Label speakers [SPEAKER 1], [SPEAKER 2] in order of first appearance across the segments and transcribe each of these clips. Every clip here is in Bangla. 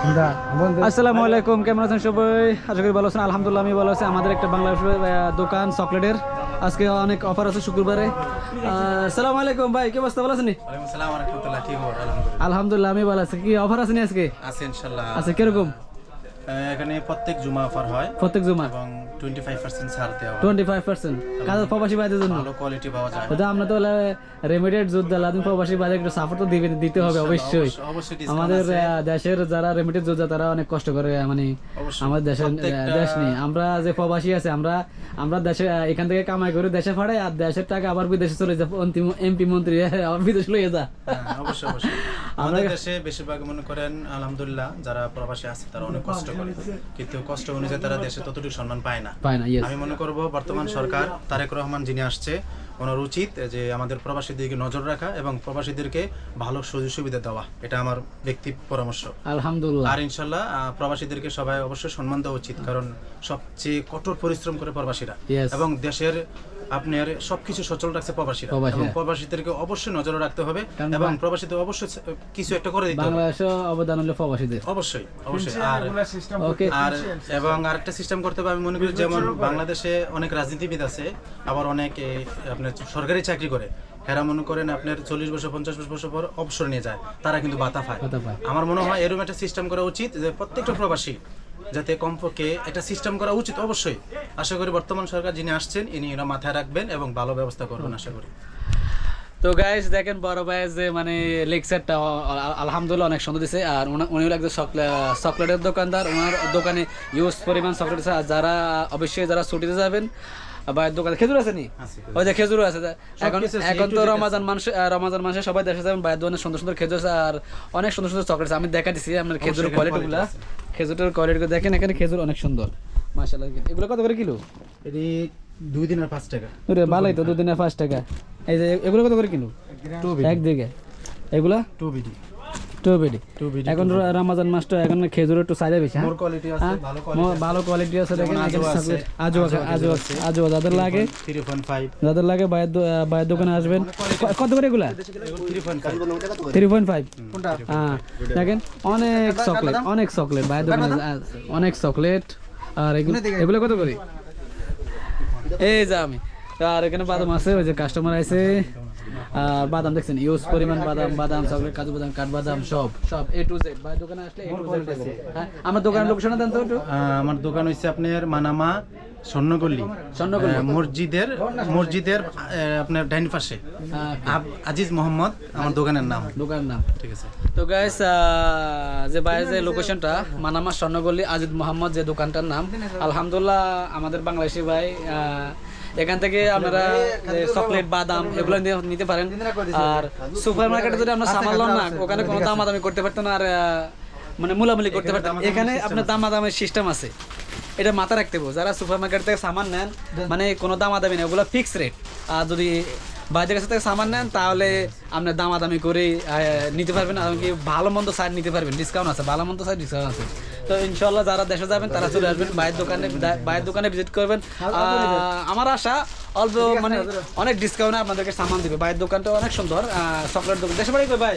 [SPEAKER 1] আসসালামু আলাইকুম কেমন আছেন সবাই? আশা করি ভালো আছেন আলহামদুলিল্লাহ আমি ভালো আছি। আমাদের একটা বাংলাদেশের দোকান চকলেটের। আজকে অনেক অফার আছে শুক্রবারে। আসসালামু আলাইকুম ভাই কি অবস্থা ভালো আছেন
[SPEAKER 2] আলহামদুলিল্লাহ।
[SPEAKER 1] আমি ভালো আছি। কি অফার আছে আজকে?
[SPEAKER 2] আছে ইনশাল্লাহ।
[SPEAKER 1] আচ্ছা কীরকম?
[SPEAKER 2] এখানে প্রত্যেক জুমা অফার হয়।
[SPEAKER 1] প্রত্যেক জুমার
[SPEAKER 2] এবং টোয়েন্টি ফাইভ পার্সেন্ট ছাড় দেওয়া হয়।
[SPEAKER 1] টোয়েন্টি ফাইভ পার্সেন্ট কাজের প্রবাসী ভাইদের জন্য?
[SPEAKER 2] ভালো কোয়ালিটি পাওয়া যায়।
[SPEAKER 1] তো আমরা তো রেমিডেড যোদ্ধা লাদিন প্রবাসী ভাইদের একটু সাপোর্ট তো দিতে হবে অবশ্যই। আমাদের। দেশের যারা রেমিটেড যোদ্ধা তারা অনেক কষ্ট করে মানে আমাদের দেশের দেশ নেই। আমরা যে প্রবাসী আছে আমরা আমরা দেশে এখান থেকে কামাই করে দেশে ফাড়াই আর দেশের টাকা আবার বিদেশে চলে যায়। এমপি মন্ত্রী আবার বিদেশ লইয়ে যা
[SPEAKER 2] হ্যাঁ, অবশ্যই অবশ্যই। আমাদের দেশে বেশিরভাগ মনে করেন আলহামদুলিল্লাহ যারা প্রবাসী আছে তারা অনেক কষ্ট করে কিন্তু কষ্ট অনুযায়ী তারা দেশে ততটুকু সম্মান পায় না।
[SPEAKER 1] পায় না
[SPEAKER 2] আমি মনে করব বর্তমান সরকার তারেক রহমান যিনি আসছে ওনার উচিত যে আমাদের প্রবাসীদেরকে নজর রাখা এবং প্রবাসীদেরকে ভালো সুযোগ সুবিধা দেওয়া। এটা আমার ব্যক্তি পরামর্শ।
[SPEAKER 1] আলহামদুলিল্লাহ।
[SPEAKER 2] আর ইনশাল্লাহ প্রবাসীদেরকে সবাই অবশ্যই সম্মান দেওয়া উচিত। কারণ সবচেয়ে কঠোর পরিশ্রম করে প্রবাসীরা। এবং দেশের আপনার সবকিছু সচল রাখছে প্রবাসীরা। এবং প্রবাসীদেরকে অবশ্যই নজরে রাখতে হবে এবং প্রবাসীদের অবশ্যই কিছু একটা করে দিতে হবে।
[SPEAKER 1] বাংলাদেশে অবদান হলো প্রবাসীদের।
[SPEAKER 2] অবশ্যই অবশ্যই। আর আর এবং আরেকটা সিস্টেম করতে হবে আমি মনে করি যেমন বাংলাদেশে অনেক রাজনীতিবিদ আছে আবার অনেক আপনার সরকারি চাকরি করে। এরা মনে করেন আপনার চল্লিশ বছর পঞ্চাশ বছর পর অবসর নিয়ে যায় তারা কিন্তু বাতা পায়।
[SPEAKER 1] পায়।
[SPEAKER 2] আমার মনে হয় এরকম একটা সিস্টেম করা উচিত যে প্রত্যেকটা প্রবাসী যাতে কমপক্ষে একটা সিস্টেম করা উচিত অবশ্যই। আশা করি বর্তমান সরকার যিনি আসছেন ইনি এরা মাথায় রাখবেন এবং ভালো ব্যবস্থা করবেন আশা করি।
[SPEAKER 1] তো গাইস দেখেন বড় ভাই যে মানে লেকচারটা আলহামদুলিল্লাহ অনেক সুন্দর দিছে। আর উনি- হলো একজন চকলেটের দোকানদার। ওনার দোকানে ইউজ পরিমাণ চকলেট আছে আর যারা অবশ্যই যারা ছুটিতে যাবেন বা দোকানে খেজুর আছে নি? ওই যে খেজুর আছে এখন এখন তো রমাজান মানুষ রমাজান মাসে সবাই দেশে যাবেন। বাইরের দোকানে সুন্দর সুন্দর খেজুর আছে। আর অনেক সুন্দর সুন্দর চকলেট আছে। আমি দেখা দিচ্ছি আপনার খেজুরের
[SPEAKER 2] এখানে
[SPEAKER 1] কোয়ালিটি গুলা।
[SPEAKER 2] quality
[SPEAKER 1] খেজুরের কোয়ালিটি দেখেন এখানে খেজুর অনেক সুন্দর। মাশাআল্লাহ এগুলো কত করে কিলো?
[SPEAKER 2] এটি দুই দিন আর পাঁচ টাকা।
[SPEAKER 1] ভালোই তো দুদিনে পাঁচ টাকা। এই যে এগুলো কত করে কিলো?
[SPEAKER 2] টু
[SPEAKER 1] এক দিকে এগুলা?
[SPEAKER 2] টু বিডি।
[SPEAKER 1] টু বিডি। এখন রমজান মাসটা এখন খেজুরের একটু সাইজে বেশি হ্যাঁ? হ্যাঁ?
[SPEAKER 2] ভালো কোয়ালিটি
[SPEAKER 1] আছে। দেখেন
[SPEAKER 2] আজও
[SPEAKER 1] আজও
[SPEAKER 2] আজও
[SPEAKER 1] যাদের লাগে যাদের লাগে বাইরের দোকানে আসবেন। কত করে এগুলা?
[SPEAKER 2] থ্রি পয়েন্ট ফাইভ
[SPEAKER 1] হ্যাঁ দেখেন অনেক চকলেট অনেক চকলেট বাইরের দোকানে অনেক চকলেট আর এগুলো এগুলো কত করে? এই যা আমি। আর এখানে বাদাম আছে ওই যে কাস্টমার আছে আর বাদাম দেখছেন ইউজ পরিমাণ বাদাম বাদাম চকলেট কাজু বাদাম কাঠবাদাম সব সব এ টু জেড বাইরের দোকানে আসলে এ টু জেড আছে। হ্যাঁ আমার দোকানের লোকেশন দেন তো একটু।
[SPEAKER 2] আমার দোকান হচ্ছে আপনার মানামা স্বর্ণগল্লি।
[SPEAKER 1] স্বর্ণগল্লি।
[SPEAKER 2] মসজিদের মসজিদের আপনার ডাইন পাশে।
[SPEAKER 1] হ্যাঁ,
[SPEAKER 2] আজিজ মোহাম্মদ আমার দোকানের নাম।
[SPEAKER 1] দোকানের নাম।
[SPEAKER 2] ঠিক আছে।
[SPEAKER 1] তো গাইস যে বাইরের যে লোকেশনটা মানামা স্বর্ণগল্লি আজিদ মোহাম্মদ যে দোকানটার নাম আলহামদুলিল্লাহ আমাদের বাংলাদেশি ভাই আহ, এখান থেকে আপনারা চকলেট বাদাম এগুলো নিতে পারেন। আর সুপার মার্কেটে যদি আমরা সামাল লন না ওখানে কোনো দামাদামি করতে পারতেন আর মানে মুলামুলি করতে পারতেন এখানে আপনার দামাদামের সিস্টেম আছে। এটা মাথা রাখতে হবে যারা সুপার মার্কেট থেকে সামান নেন মানে কোনো দামাদামি নেই ওগুলো ফিক্স রেট আর যদি বাইরের কাছে থেকে সামান নেন তাহলে আপনি দামাদামি করে আহ, নিতে পারবেন এমনকি ভালো মন্দ সাইড নিতে পারবেন ডিসকাউন্ট আছে ভালো মন্দ সাইড ডিসকাউন্ট আছে। তো ইনশাল্লাহ যারা দেশে যাবেন তারা চলে আসবেন বাইরের দোকানে বাইরের দোকানে ভিজিট করবেন। আহ, আমার আশা অল্প মানে অনেক ডিসকাউন্টে আপনাদেরকে সামান দিবে। বাইরের দোকানটা অনেক সুন্দর চকলেট দোকান। দেশে বাড়ি ভাই?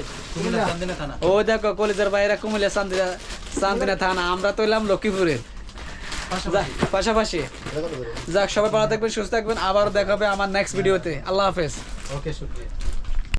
[SPEAKER 1] ও দেখো কলেজের বাইরে কুমিল্লা চান্দিনা চান্দিনা থানা। আমরা তো এলাম লক্ষ্মীপুরের পাশাপাশি। যাক সবাই ভালো থাকবেন সুস্থ থাকবেন। আবার দেখাবে আমার নেক্সট ভিডিওতে আল্লাহ হাফেজ।
[SPEAKER 2] ওকে শুক্রিয়া।